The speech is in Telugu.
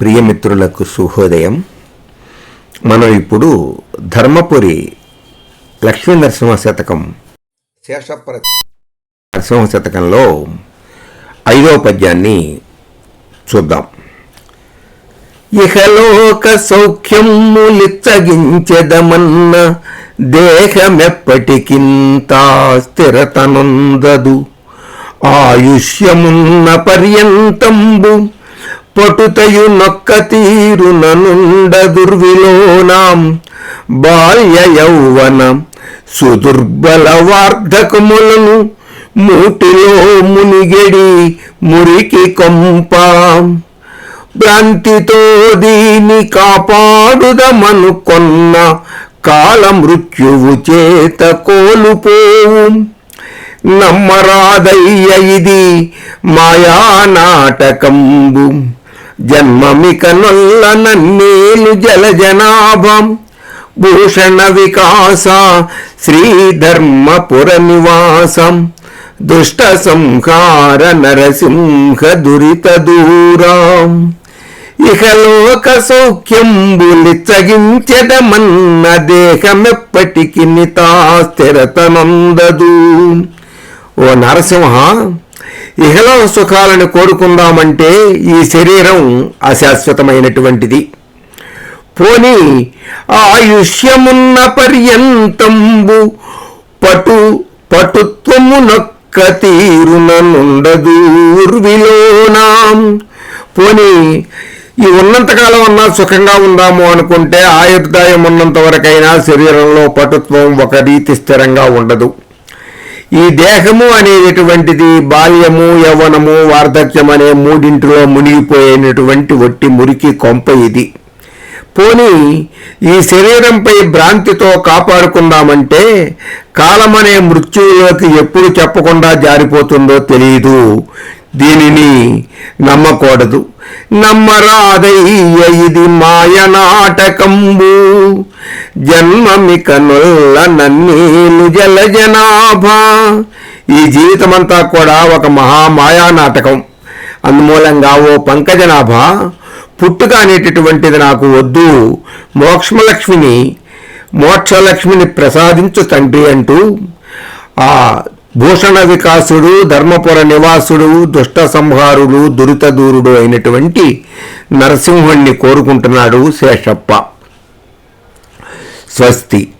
ప్రియమిత్రులకు శుభోదయం. మనం ఇప్పుడు ధర్మపురి లక్ష్మీ నరసింహ శతకం. శేషప్ర నరసింహ శతకంలో ఐదవ పద్యాన్ని చూద్దాం. ఇహలోక సౌఖ్యములిచ్చగించెదమన్న దేహమెప్పటికింతా స్థిరతనుందదు. ఆయుష్యమున్న పర్యంతంబు పటుతయు నొక్క తీరుననుండ దుర్విలోనాం బాల్య యౌవన సుదుర్బల వార్ధకములను మూటిలో మునిగెడి మురికి కొంపాం. భ్రాంతితో దీని కాపాడుదమనుకొన్న కాల మృత్యువు చేత కోలుపోవు. నమ్మరాదయ్య ఇది మాయా నాటకంబు. జన్మమిక నొల్ల నన్నేలు జలజనాభం. భూషణ వికాస శ్రీధర్మపుర నివాసం. దుష్ట సంహార నరసింహ దురిత దూరాం. ఇహలోక సౌఖ్యంబులిచ్చగించెదమన్న దేహమెప్పటికి నితాస్థిరతనందదు. ఓ నరసింహ ఇహలో సుఖాలను కోరుకుందామంటే ఈ శరీరం అశాశ్వతమైనటువంటిది. పోని ఆయుష్యమున్న పర్యంతంబు పటు పటుత్వమునొక్క తీరుననుండదూర్విలోనాం పోని ఈ ఉన్నంతకాలం అన్నా సుఖంగా ఉందాము అనుకుంటే ఆయుర్దాయం ఉన్నంత వరకైనా శరీరంలో పటుత్వం ఒక రీతి స్థిరంగా ఉండదు. ఈ దేహము అనేటటువంటిది బాల్యము యవ్వనము వార్ధక్యం అనే మూడింటిలో మునిగిపోయినటువంటి వట్టి మురికి కొంప ఇది. పోనీ ఈ శరీరంపై భ్రాంతితో కాపాడుకుందామంటే కాలమనే మృత్యువులోకి ఎప్పుడు చెప్పకుండా జారిపోతుందో తెలియదు దీనిని నమ్మకూడదు. నమ్మరాదయ్య ఇది మాయ నాటకంబు. జన్మమిక నొల్ల నన్నీలు జల జనాభా. ఈ జీవితమంతా కూడా ఒక మహామాయా నాటకం. అందుమూలంగా ఓ పంకజనాభా పుట్టుక అనేటటువంటిది నాకు వద్దు. మోక్షమలక్ష్మిని మోక్షలక్ష్మిని ప్రసాదించు తండ్రి అంటూ ఆ భూషణ వికాసుడు ధర్మపుర నివాసుడు దుష్ట సంహారుడు దురితదూరుడు అయినటువంటి నరసింహుణ్ణి కోరుకుంటున్నాడు శేషప్ప. స్వస్తి.